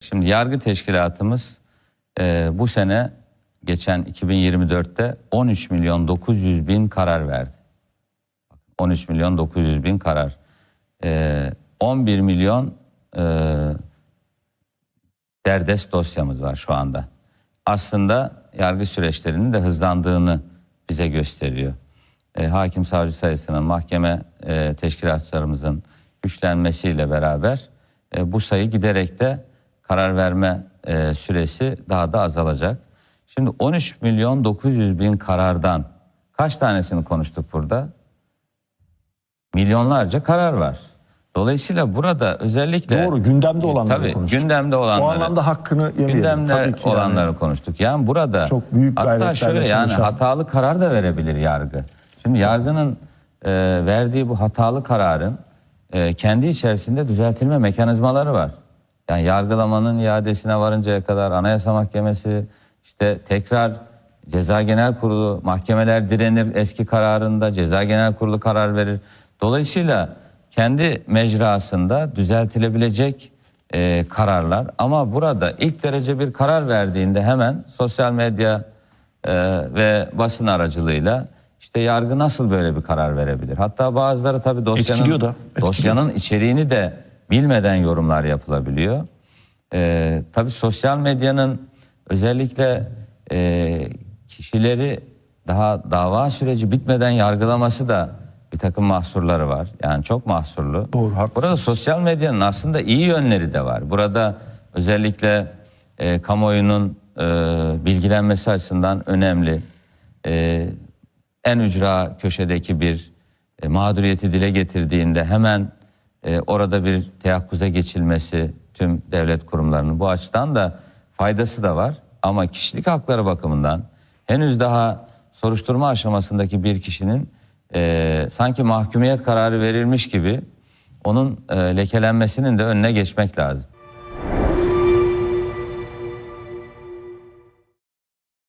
Şimdi yargı teşkilatımız e, bu sene geçen 2024'te 13 milyon 900 bin karar verdi. 13 milyon 900 bin karar. E, 11 milyon e, derdest dosyamız var şu anda. Aslında yargı süreçlerinin de hızlandığını bize gösteriyor. E, hakim savcı sayısının mahkeme e, teşkilatlarımızın güçlenmesiyle beraber e, bu sayı giderek de karar verme e, süresi daha da azalacak. Şimdi 13 milyon 900 bin karardan kaç tanesini konuştuk burada? Milyonlarca karar var. Dolayısıyla burada özellikle Doğru gündemde olanları tabii, konuştuk. gündemde olanları. O anlamda hakkını yemeyelim. Gündemde Tabii ki yani. olanları konuştuk. Yani burada Çok büyük hatta şöyle yani çalışan- hatalı karar da verebilir yargı. Şimdi yargının e, verdiği bu hatalı kararın e, kendi içerisinde düzeltilme mekanizmaları var. Yani yargılamanın iadesine varıncaya kadar Anayasa Mahkemesi işte tekrar Ceza Genel Kurulu mahkemeler direnir eski kararında Ceza Genel Kurulu karar verir. Dolayısıyla kendi mecrasında düzeltilebilecek e, kararlar ama burada ilk derece bir karar verdiğinde hemen sosyal medya e, ve basın aracılığıyla işte yargı nasıl böyle bir karar verebilir? Hatta bazıları tabii dosyanın Etkiliyor da, etkiliyor. dosyanın içeriğini de bilmeden yorumlar yapılabiliyor. E, tabii sosyal medyanın özellikle e, kişileri daha dava süreci bitmeden yargılaması da bir takım mahsurları var. Yani çok mahsurlu. Doğru, haklısınız. Burada sosyal medyanın aslında iyi yönleri de var. Burada özellikle e, kamuoyunun e, bilgilenmesi açısından önemli. E, en ücra köşedeki bir e, mağduriyeti dile getirdiğinde hemen e, orada bir teyakkuza geçilmesi tüm devlet kurumlarının bu açıdan da faydası da var. Ama kişilik hakları bakımından henüz daha soruşturma aşamasındaki bir kişinin e, sanki mahkumiyet kararı verilmiş gibi onun e, lekelenmesinin de önüne geçmek lazım.